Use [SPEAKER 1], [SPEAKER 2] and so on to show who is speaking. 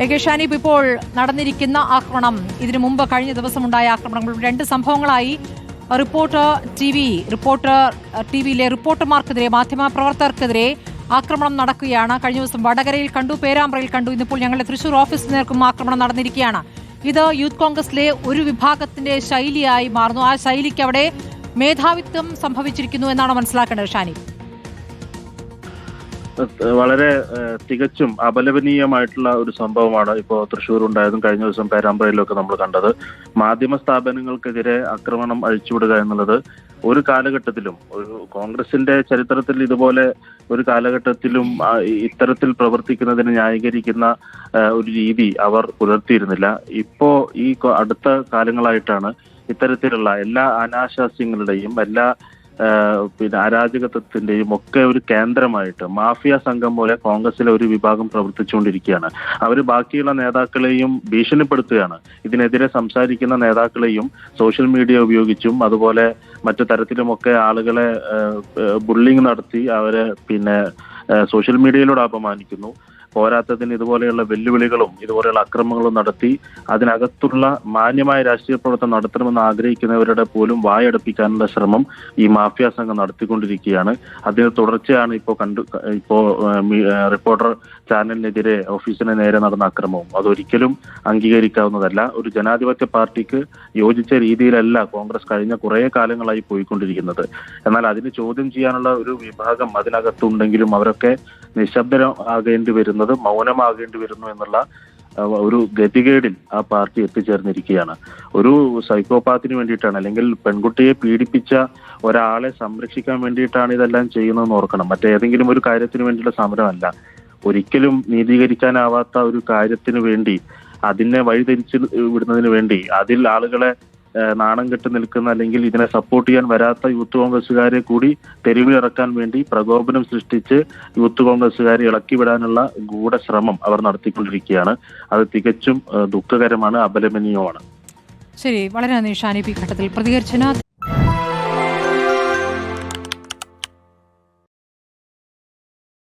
[SPEAKER 1] K ഇപ്പോൾ നടന്നിരിക്കുന്ന ആക്രമണം. ഇതിനു മുമ്പ് കഴിഞ്ഞ ദിവസമുണ്ടായ ആക്രമണങ്ങൾ. രണ്ട് സംഭവങ്ങളായി. Reporter T V reporter T വിയിലെ റിപ്പോർട്ടർമാർക്കെതിരെ മാധ്യമപ്രവർത്തകർക്കെതിരെ ആക്രമണം നടക്കുകയാണ്. കഴിഞ്ഞ ദിവസം വടകരയിൽ കണ്ടു പേരാമ്പ്രയിൽ കണ്ടു. ഇന്നിപ്പോൾ ഞങ്ങളുടെ തൃശൂർ ഓഫീസിന് നേർക്കും ആക്രമണം നടന്നിരിക്കുകയാണ്. ഇത് യൂത്ത് കോൺഗ്രസിലെ ഒരു വിഭാഗത്തിന്റെ ശൈലിയായി മാറുന്നു. ആ ശൈലിക്ക് അവിടെ മേധാവിത്വം സംഭവിച്ചിരിക്കുന്നു എന്നാണ് മനസ്സിലാക്കേണ്ടത് ഷാനി.
[SPEAKER 2] വളരെ തികച്ചും അപലപനീയമായിട്ടുള്ള ഒരു സംഭവമാണ് ഇപ്പോൾ തൃശ്ശൂർ ഉണ്ടായതും കഴിഞ്ഞ ദിവസം പേരാമ്പ്രയിലൊക്കെ നമ്മൾ കണ്ടത്. മാധ്യമ സ്ഥാപനങ്ങൾക്കെതിരെ ആക്രമണം അഴിച്ചുവിടുക എന്നുള്ളത് ഒരു കാലഘട്ടത്തിലും ഒരു കോൺഗ്രസിന്റെ ചരിത്രത്തിൽ ഇതുപോലെ ഒരു കാലഘട്ടത്തിലും ഇത്തരത്തിൽ പ്രവർത്തിക്കുന്നതിന് ന്യായീകരിക്കുന്ന ഒരു രീതി അവർ പുലർത്തിയിരുന്നില്ല. ഇപ്പോ ഈ അടുത്ത കാലങ്ങളായിട്ടാണ് ഇത്തരത്തിലുള്ള എല്ലാ അനാശാസ്യങ്ങളുടെയും എല്ലാ പിന്നെ അരാജകത്വത്തിന്റെയും ഒക്കെ ഒരു കേന്ദ്രമായിട്ട് മാഫിയ സംഘം പോലെ കോൺഗ്രസിലെ ഒരു വിഭാഗം പ്രവർത്തിച്ചുകൊണ്ടിരിക്കുകയാണ്. അവർ ബാക്കിയുള്ള നേതാക്കളെയും ഭീഷണിപ്പെടുത്തുകയാണ്. ഇതിനെതിരെ സംസാരിക്കുന്ന നേതാക്കളെയും സോഷ്യൽ മീഡിയ ഉപയോഗിച്ചും അതുപോലെ മറ്റു തരത്തിലുമൊക്കെ ആളുകളെ ബുള്ളിങ് നടത്തി അവരെ പിന്നെ സോഷ്യൽ മീഡിയയിലൂടെ അപമാനിക്കുന്നു. പോരാത്തതിന് ഇതുപോലെയുള്ള വെല്ലുവിളികളും ഇതുപോലെയുള്ള അക്രമങ്ങളും നടത്തി അതിനകത്തുള്ള മാന്യമായ രാഷ്ട്രീയ പ്രവർത്തനം നടത്തണമെന്ന് ആഗ്രഹിക്കുന്നവരുടെ പോലും വായടപ്പിക്കാനുള്ള ശ്രമം ഈ മാഫിയ സംഘം നടത്തിക്കൊണ്ടിരിക്കുകയാണ്. അതിന് തുടർച്ചയാണ് ഇപ്പോൾ കണ്ടു ഇപ്പോ ഏഹ്, മീ- ഏഹ്, റിപ്പോർട്ടർ ചാനലിനെതിരെ ഓഫീസിന് നേരെ നടന്ന അക്രമവും. അതൊരിക്കലും അംഗീകരിക്കാവുന്നതല്ല. ഒരു ജനാധിപത്യ പാർട്ടിക്ക് യോജിച്ച രീതിയിലല്ല കോൺഗ്രസ് കഴിഞ്ഞ കുറേ കാലങ്ങളായി പോയിക്കൊണ്ടിരിക്കുന്നത്. എന്നാൽ അതിന് ചോദ്യം ചെയ്യാനുള്ള ഒരു വിഭാഗം അതിനകത്തുണ്ടെങ്കിലും അവരൊക്കെ നിശബ്ദരാകേണ്ടി വരുന്നത് മൗനമാകേണ്ടി വരുന്നു എന്നുള്ള ഒരു ഗതികേടിൽ ആ പാർട്ടി എത്തിച്ചേർന്നിരിക്കുകയാണ്. ഒരു സൈക്കോപാത്തിന് വേണ്ടിയിട്ടാണ് അല്ലെങ്കിൽ പെൺകുട്ടിയെ പീഡിപ്പിച്ച ഒരാളെ സംരക്ഷിക്കാൻ വേണ്ടിയിട്ടാണ് ഇതെല്ലാം ചെയ്യുന്നതെന്ന് ഓർക്കണം. മറ്റേതെങ്കിലും ഒരു കാര്യത്തിന് വേണ്ടിയുള്ള സമരമല്ല. ഒരിക്കലും നീതീകരിക്കാനാവാത്ത ഒരു കാര്യത്തിന് വേണ്ടി അതിനെ വഴിതിരിച്ച് വിടുന്നതിന് വേണ്ടി അതിൽ ആളുകളെ നാണം കെട്ട് നിൽക്കുന്ന അല്ലെങ്കിൽ ഇതിനെ സപ്പോർട്ട് ചെയ്യാൻ വരാത്ത യൂത്ത് കോൺഗ്രസ്സുകാരെ കൂടി തെരുവിലിറക്കാൻ വേണ്ടി പ്രകോപനം സൃഷ്ടിച്ച് യൂത്ത് കോൺഗ്രസ്സുകാരെ ഇളക്കിവിടാനുള്ള ഗൂഢശ്രമം അവർ നടത്തിക്കൊണ്ടിരിക്കുകയാണ്. അത് തികച്ചും ദുഃഖകരമാണ് അപലപനീയമാണ്
[SPEAKER 1] ശരി വളരെ നന്ദി ഷാനി ഈ ഘട്ടത്തിൽ. പ്രതികരിച്ചതിന്